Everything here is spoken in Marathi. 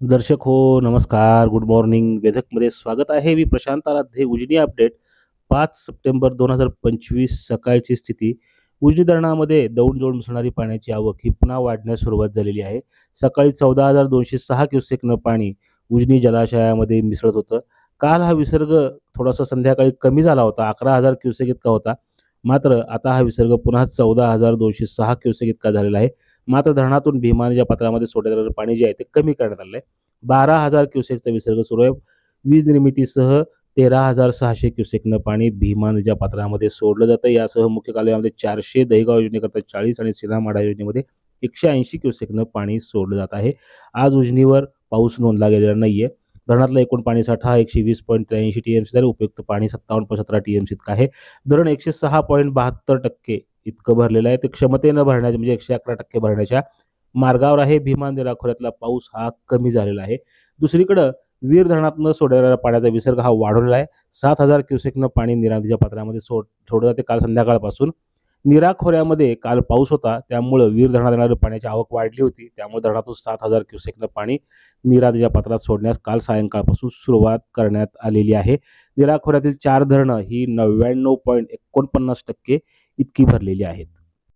दर्शक हो नमस्कार. गुड मॉर्निंग वेधकमध्ये स्वागत आहे. मी प्रशांत आराध्ये उजनी अपडेट. पाच सप्टेंबर दोन हजार पंचवीस सकाळची स्थिती. उजनी धरणामध्ये दौड जोड मिसळणारी पाण्याची आवक ही पुन्हा वाढण्यास सुरुवात झालेली आहे. सकाळी चौदा हजार दोनशे सहा क्युसेकनं पाणी उजनी जलाशयामध्ये मिसळत होतं. काल हा विसर्ग थोडासा संध्याकाळी कमी झाला होता. अकरा हजार क्युसेक इतका होता. मात्र आता हा विसर्ग पुन्हा चौदा हजार दोनशे सहा क्युसेक इतका झालेला आहे. मात्र धरणातून भीमा ज्या पात्रामध्ये सोडण्यात येणारं पाणी जे आहे ते कमी करण्यात आलं आहे बारा हजार क्युसेकचा विसर्ग सुरू आहे. वीज निर्मितीसह तेरा हजार सहाशे क्युसेकनं पाणी भीमा नदीच्या पात्रामध्ये सोडलं जातं यासह मुख्य कालव्यामध्ये चारशे दहीगाव योजनेकरता चाळीस आणि सिनामाडा योजनेमध्ये एकशे ऐंशी क्युसेकनं पाणी सोडलं जात आहे. आज उजनीवर पाऊस नोंदला गेलेला नाही आहे धरणातला एकूण पाणीसाठा एकशे वीस पॉईंट त्र्याऐंशी टी एम सी तर उपयुक्त पाणी सत्तावन्न पॉईंट सतरा टी एम सी इतकं आहे. धरण एकशे सहा पॉईंट बहात्तर टक्के इतकं भरलेलं आहे. ते क्षमतेनं भरण्याच्या म्हणजे एकशे अकरा टक्के भरण्याच्या मार्गावर आहे. भीमान खोऱ्यातला पाऊस हा कमी झालेला आहे. दुसरीकडं वीर धरणातनं सोडलेल्या पाण्याचा विसर्ग हा वाढवलेला आहे. सात हजार क्युसेकनं पाणी निरांतीच्या पात्रामध्ये सोड सोडलं जाते. काल संध्याकाळपासून निरा खोऱ्यामध्ये काल पाऊस होता त्यामुळं वीर धरणात येणारी पाण्याची आवक वाढली होती. त्यामुळे धरणातून सात हजार क्युसेकनं पाणी निरा पात्रात सोडण्यास काल सायंकाळपासून सुरुवात करण्यात आलेली आहे. निरा खोऱ्यातील चार धरणं ही नव्याण्णव पॉईंट एकोणपन्नास टक्के इतकी भरलेली आहेत.